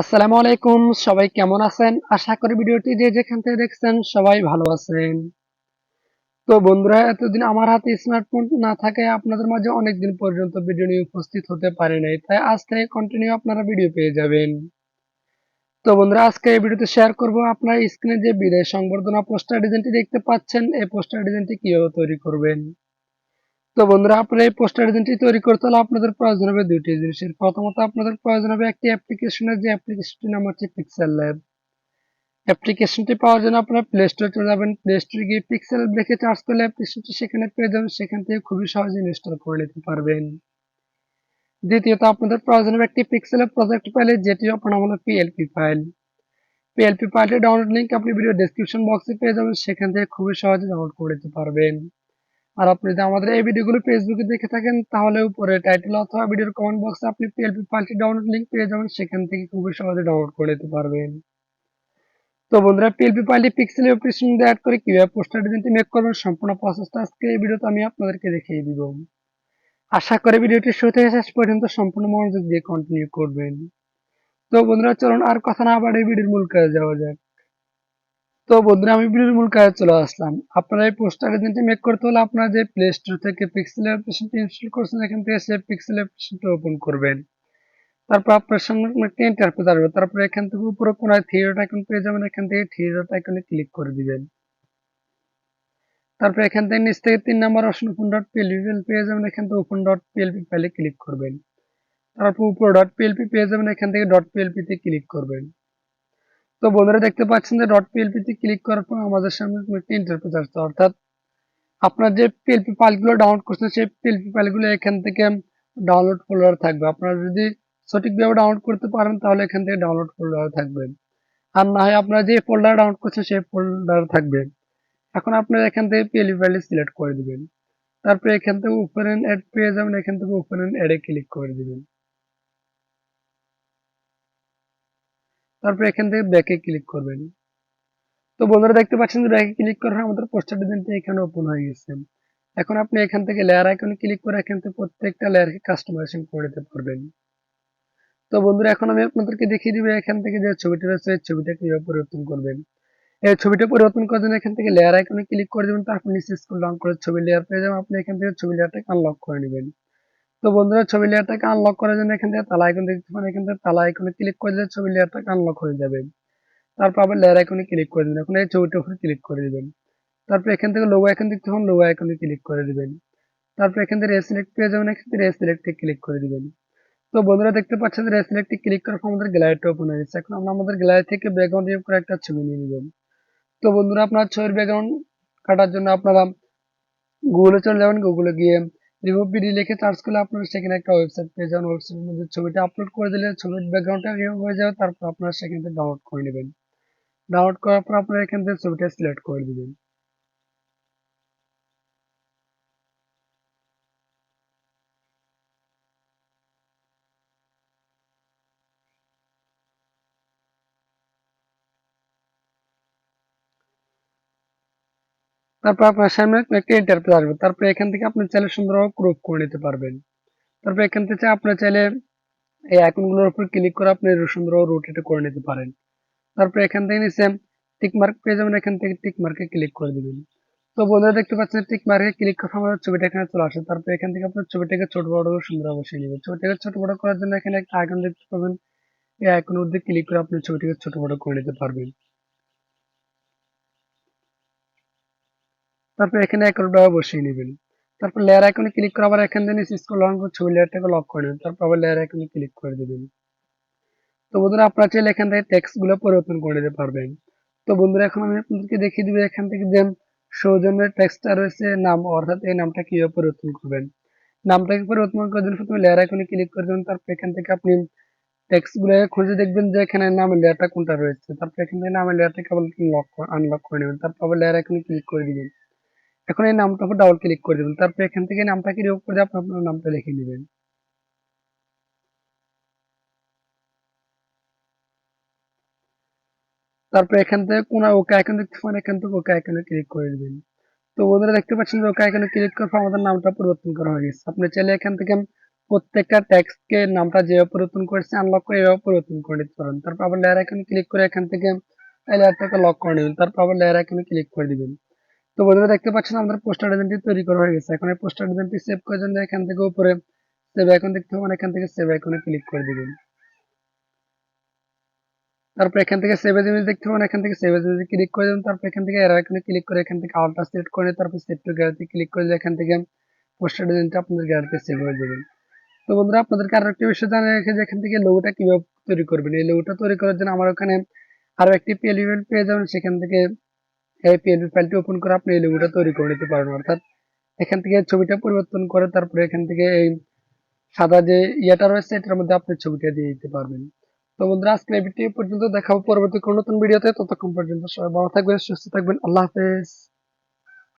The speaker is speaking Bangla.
আসসালামু আলাইকুম, সবাই কেমন আছেন? আশা করি ভিডিওটি যে যেখান থেকে দেখছেন সবাই ভালো আছেন। তো বন্ধুরা, এতদিন আমার হাতে স্মার্টফোন না থাকে, আপনাদের মাঝে অনেকদিন পর্যন্ত ভিডিও নিয়ে উপস্থিত হতে পারে নাই, তাই আজ থেকে কন্টিনিউ আপনারা ভিডিও পেয়ে যাবেন। তো বন্ধুরা, আজকে এই ভিডিওতে শেয়ার করব আপনার স্ক্রিনে যে বিদায় সংবর্ধনা পোস্টার ডিজাইনটি দেখতে পাচ্ছেন, এই পোস্টার ডিজাইনটি কীভাবে তৈরি করবেন? তো বন্ধুরা, আপনারা এই পোস্টার ডিজাইনটি তৈরি করতে হলে আপনাদের প্রয়োজন হবে দুইটি জিনিসের। প্রথমত আপনাদের প্রয়োজন হবে একটি অ্যাপ্লিকেশনের যে অ্যাপ্লিকেশনটির নাম হচ্ছে পিক্সেল ল্যাব অ্যাপ্লিকেশনটি পাওয়ার জন্য আপনারা প্লে স্টোরে চলে যাবেন। প্লে স্টোরে গিয়ে পিক্সেল দেখে চার্জ করলে অ্যাপ্লিকেশনটি সেখানে পেয়ে যাবেন। সেখান থেকে খুবই সহজে ইনস্টল করে নিতে পারবেন। দ্বিতীয়ত, আপনাদের প্রয়োজন হবে একটি পিক্সেলের প্রজেক্ট ফাইল যেটির অপর নাম হলো পিএলপি ফাইল পিএলপি ফাইলটির ডাউনলোড লিঙ্ক আপনি ভিডিও ডেসক্রিপশন বক্সে পেয়ে যাবেন। সেখান থেকে খুবই সহজে ডাউনলোড করে নিতে পারবেন। আর আপনি যদি আমাদের এই ভিডিওগুলো ফেসবুকে দেখে থাকেন, তাহলে উপরে টাইটেল অথবা ভিডিওর কমেন্ট বক্সে আপনি পিএলপি ফাইলটি ডাউনলোড লিঙ্ক পেয়ে যাবেন। সেখান থেকে খুবই সহজে ডাউনলোড করে নিতে পারবেন। তো বন্ধুরা পিএলপি ফাইলটি পিক্সেল অপারেশন দিয়ে অ্যাড করে কীভাবে পোস্টার ডিজাইনটি মেক করবেন, সম্পূর্ণ প্রসেসটা আজকে এই ভিডিওতে আমি আপনাদেরকে দেখিয়ে দিব। আশা করি ভিডিওটি শুরু থেকে শেষ পর্যন্ত সম্পূর্ণ মনোযোগ দিয়ে কন্টিনিউ করবেন। তো বন্ধুরা, চলুন আর কথা না বাড়িয়ে ভিডিওর মূল কাজে যাওয়া যাক। তো বন্ধুরা, আমি ভিডিওর মূল কাজে চলে আসলাম। আপনারা এই পোস্টার ডিজাইনটি মেক করতে হলে আপনারা যে প্লে স্টোর থেকে পিক্সেল অ্যাপ্লিকেশনটি ইনস্টল করছেন, এখান থেকে সেই পিক্সেল অ্যাপ্লিকেশনটি ওপেন করবেন। তারপর আপনার সামনে একটা ইন্টারফেস আসবে। তারপর এখান থেকে উপরে কোনায় ডট আইকন পেয়ে যাবেন। এখান থেকে ডট আইকনে ক্লিক করে দিবেন। তারপর এখান থেকে নিচ থেকে তিন number option open dot PLP file পেয়ে যাবেন। এখান থেকে ওপেন ডট পিএলপি ফাইলে ক্লিক করবেন। তারপর উপরে ডট পিএলপি পেয়ে যাবেন। এখান থেকে ডট পিএলপি তে ক্লিক করবেন। তো বন্ধুরা দেখতে পাচ্ছেন যে. ডট পিএলপি তে ক্লিক করার পর আমাদের সামনে একটা ইন্টারফেস আসছে। অর্থাৎ আপনার যে পিএলপি ফাইলগুলো ডাউনলোড করছেন, সেই পিএলপি ফাইলগুলো এখান থেকে ডাউনলোড ফোল্ডার থাকবে। আপনারা যদি সঠিকভাবে ডাউনলোড করতে পারেন, তাহলে এখান থেকে ডাউনলোড ফোল্ডার থাকবে। আর না হয় আপনারা যে ফোল্ডার ডাউনলোড করছেন, সেই ফোল্ডার থাকবে। এখন আপনারা এখান থেকে পিএলপি ফাইল সিলেক্ট করে দিবেন। তারপরে এখান থেকে ওপেন অ্যাড পেয়ে যাবেন, এখান থেকে ওপেন অ্যাডে ক্লিক করে দিবেন। তারপর এখান থেকে ব্যাকে ক্লিক করবেন। তো বন্ধুরা দেখতে পাচ্ছেন যে ব্যাকে ক্লিক করার আমাদের পোস্টার ডিজাইনটা এখানে ওপেন হয়ে গেছে। এখন আপনি এখান থেকে লেয়ার আইকনে ক্লিক করে এখান থেকে প্রত্যেকটা লেয়ারকে কাস্টমাইজেশন করে নিতে পারবেন। তো বন্ধুরা এখন আমি আপনাদেরকে দেখিয়ে দিব এখান থেকে যে ছবিটা রয়েছে, এই ছবিটা কীভাবে পরিবর্তন করবেন। এই ছবিটা পরিবর্তন করার জন্য এখান থেকে লেয়ার আইকনে ক্লিক করে দেবেন, তারপর নিচে স্ক্রল ডাউন করে ছবি লেয়ার পেয়ে যাবেন। আপনি এখান থেকে ছবি লেয়ারটাকে আনলক করে নেবেন। তো বন্ধুরা, ছবি লেয়ারটাকে আনলক করার জন্য এখান থেকে তালা আইকন দেখতে পান এখান থেকে তালা আইকনে ক্লিক করে দিলে ছবি লেয়ারটাকে আনলক হয়ে যাবে। তারপর আবার লেয়ার আইকনে ক্লিক করে দিবেন। এখন এই ছবিটার উপরে ক্লিক করে দিবেন। তারপর এখান থেকে লোগো আইকন দেখতে পান লোগো আইকনে ক্লিক করে দিবেন। তারপর এখান থেকে রেসিলেক্ট পেয়ে যাবেন, এখান থেকে রেসিলেক্টে ক্লিক করে দিবেন। তো বন্ধুরা, দেখতে পাচ্ছেন রেসিলেক্টে ক্লিক করার পর আমাদের গ্যালারিটা ওপেন হয়ে গেছে। এখন আমরা আমাদের গ্যালারি থেকে ব্যাকগ্রাউন্ড রিমুভ করে একটা ছবি নিয়ে নেবেন তো বন্ধুরা, আপনার ছবির ব্যাকগ্রাউন্ড কাটার জন্য আপনারা গুগলে চলে যাবেন। গুগলে গিয়ে রিমুভ ভিডিও লিখে সার্চ করলে আপনারা সেখানে একটা ওয়েবসাইট পেয়ে যাবেন। ওয়েবসাইটের মধ্যে ছবিটা আপলোড করে দিলে ছবির ব্যাকগ্রাউন্ডটা রিমুভ হয়ে যাবে, তারপর আপনারা সেখান থেকে ডাউনলোড করে নেবেন। ডাউনলোড করার পর আপনারা এখান থেকে ছবিটা সিলেক্ট করে দিবেন। তারপর আপনার সামনে একটা ইন্টারফেস আসবে। তারপর এখান থেকে আপনি চাইলে সুন্দরভাবে ক্রপ করে নিতে পারবেন। তারপর এখান থেকে আপনি চাইলে এই আইকনগুলোর উপর ক্লিক করে আপনি সুন্দরভাবে রোটেট করে নিতে পারেন। তারপর এখান থেকে নিচে টিক মার্ক পেয়ে যাবেন, এখান থেকে টিক মার্কে ক্লিক করে দিবেন। তো বন্ধুরা দেখতে পাচ্ছেন টিক মার্কে ক্লিক করার আমাদের ছবিটা এখানে চলে আসে। তারপর এখান থেকে আপনার ছবিটাকে ছোট বড় সুন্দর বসিয়ে নেবেন। ছবিটাকে ছোট বড় করার জন্য এখানে একটা আইকন দেখতে পাবেন। এই আইকনের মধ্যে ক্লিক করে আপনি ছবিটাকে ছোট বড় করে নিতে পারবেন। তারপর এখানে এককভাবে বসিয়ে নেবেন। তারপর লেয়ার আইকনে ক্লিক করে আবার এখান থেকে নিচে স্ক্রল ডাউন করে ছবি লেয়ারটাকে লক করে নেবেন। তারপর আবার লেয়ার আইকনে ক্লিক করে দেবেন। তো বন্ধুরা, আপনারা চাইলে এখান থেকে টেক্সটগুলো পরিবর্তন করে নিতে পারবেন। তো বন্ধুরা, এখন আমি আপনাদেরকে দেখিয়ে দিব এখান থেকে যে সৌজন্যের টেক্সটটা রয়েছে নাম, অর্থাৎ এই নামটা কীভাবে পরিবর্তন করবেন। নামটাকে পরিবর্তন করার জন্য প্রথমে লেয়ার আইকনে ক্লিক করে দেবেন। তারপর এখান থেকে আপনি টেক্সটগুলো খুঁজে দেখবেন যে এখানে নামের লেয়ারটা কোনটা রয়েছে। তারপর এখান থেকে নামের লেয়ারটাকে আবার লক আনলক করে নেবেন। তারপর আবার লেয়ার আইকনে ক্লিক করে দিবেন। এখন এই নামটার উপর ডাবল ক্লিক করে দেবেন। তারপর এখান থেকে নামটাকে রিমুভ করে আপনি আপনার নামটা লিখে নেবেন। তারপর এখান থেকে কোন ওকে আইকন দেখতে পান এখান থেকে ওকে আইকনে ক্লিক করে দিবেন তো বন্ধুরা দেখতে পাচ্ছেন যে ওকে আইকনে ক্লিক করার আমাদের নামটা পরিবর্তন করা হয়ে গেছে। আপনি চাইলে এখান থেকে প্রত্যেকটা টেক্সটকে নামটা যেভাবে পরিবর্তন করেছে আনলক করে এভাবে পরিবর্তন করে নিতে পারেন। তারপর আবার লেয়ার আইকনে ক্লিক করে এখান থেকে লেয়ারটাকে লক করে নেবেন। তারপর আবার লেয়ার আইকনে ক্লিক করে দিবেন। তো বন্ধুরা দেখতে পাচ্ছেন আমাদের পোস্টার ডিজাইনটি তৈরি করা হয়ে গেছে। এখন এই পোস্টার ডিজাইনটি সেভ করার জন্য এখান থেকে উপরে সেভ আইকন দেখতে পাবেন এখান থেকে সেভ আইকনে ক্লিক করে দিবেন। তারপর এখান থেকে সেভ এজ ইমেজ দেখতে পাবেন এখান থেকে সেভ এজ ইমেজ ক্লিক করে দেবেন। তারপর এখান থেকে এর আইকনে ক্লিক করে এখান থেকে আলট্রা সিলেক্ট করে তারপর সেভ টু গ্যালারিতে ক্লিক করে এখান থেকে পোস্টার ডিজাইনটা আপনাদের গ্যালারিতে সেভ হয়ে যাবে। তো বন্ধুরা আপনাদেরকে আরও একটা বিষয় জানিয়ে রেখে যে এখান থেকে লোগোটা কীভাবে তৈরি করবেন? এই লোগোটা তৈরি করার জন্য আমার ওখানে আরও একটি ফাইল পেয়ে যাবেন। সেখান থেকে এই পিএনপি ফাইলটি ওপেন করে আপনি এই লোগোটা তৈরি করে নিতে পারেন, অর্থাৎ এখান থেকে ছবিটা পরিবর্তন করে তারপরে এখান থেকে এই সাদা যে ইয়েটা রয়েছে, এটার মধ্যে আপনি ছবিটা দিয়ে দিতে পারবেন। তো বন্ধুরা আজকে এই ভিডিও পর্যন্ত। দেখাবো পরবর্তী কোনো নতুন ভিডিওতে ততক্ষণ পর্যন্ত সবাই ভালো থাকবেন, সুস্থ থাকবেন। আল্লাহ হাফেজ।